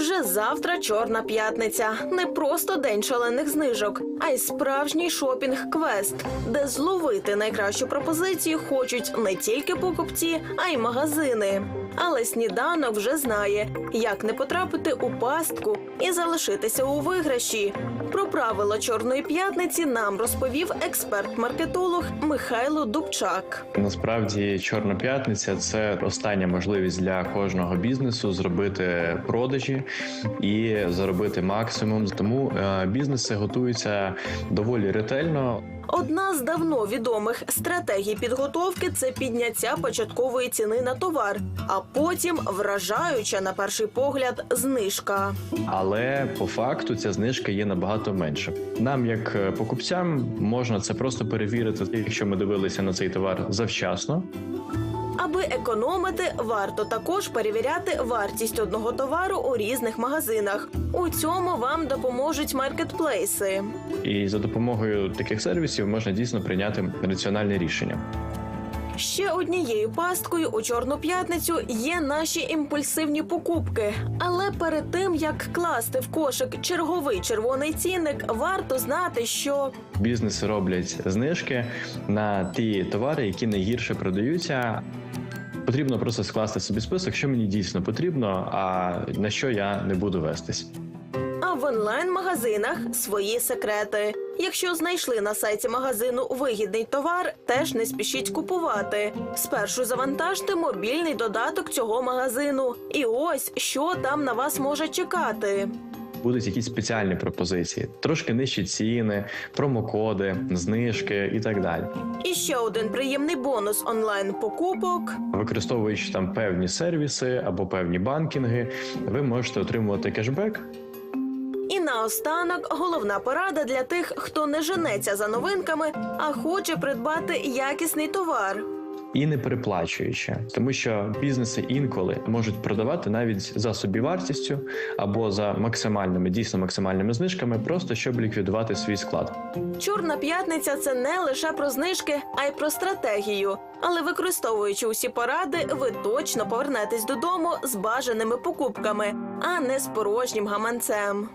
Адже завтра чорна п'ятниця не просто день шалених знижок, а й справжній шопінг-квест, де зловити найкращу пропозицію хочуть не тільки покупці, а й магазини. Але сніданок вже знає, як не потрапити у пастку і залишитися у виграші. Про правила чорної п'ятниці нам розповів експерт-маркетолог Михайло Дубчак. Насправді, Чорна п'ятниця це остання можливість для кожного бізнесу зробити продажі і заробити максимум. Тому е, бізнеси готуються доволі ретельно. Одна з давно відомих стратегій підготовки це підняття початкової ціни на товар, а потім вражаюча на перший погляд знижка. Але по факту ця знижка є набагато менша. Нам, як е, покупцям, можна це просто перевірити, якщо ми дивилися на цей товар завчасно. Аби економити, варто також перевіряти вартість одного товару у різних магазинах. У цьому вам допоможуть маркетплейси. І за допомогою таких сервісів можна дійсно прийняти раціональне рішення. Ще однією пасткою у чорну п'ятницю є наші імпульсивні покупки. Але перед тим як класти в кошик черговий червоний цінник, варто знати, що Бізнеси роблять знижки на ті товари, які найгірше продаються. Потрібно просто скласти собі список, що мені дійсно потрібно, а на що я не буду вестись. А в онлайн-магазинах свої секрети. Якщо знайшли на сайті магазину вигідний товар, теж не спішіть купувати. Спершу завантажте мобільний додаток цього магазину. І ось що там на вас може чекати. Будуть якісь спеціальні пропозиції, трошки нижчі ціни, промокоди, знижки і так далі. І ще один приємний бонус онлайн покупок. Використовуючи там певні сервіси або певні банкінги, ви можете отримувати кешбек І наостанок головна порада для тих, хто не женеться за новинками, а хоче придбати якісний товар. І не переплачуючи, тому що бізнеси інколи можуть продавати навіть за собівартістю або за максимальними, дійсно максимальними знижками, просто щоб ліквідувати свій склад. Чорна п'ятниця це не лише про знижки, а й про стратегію. Але використовуючи усі поради, ви точно повернетесь додому з бажаними покупками, а не з порожнім гаманцем.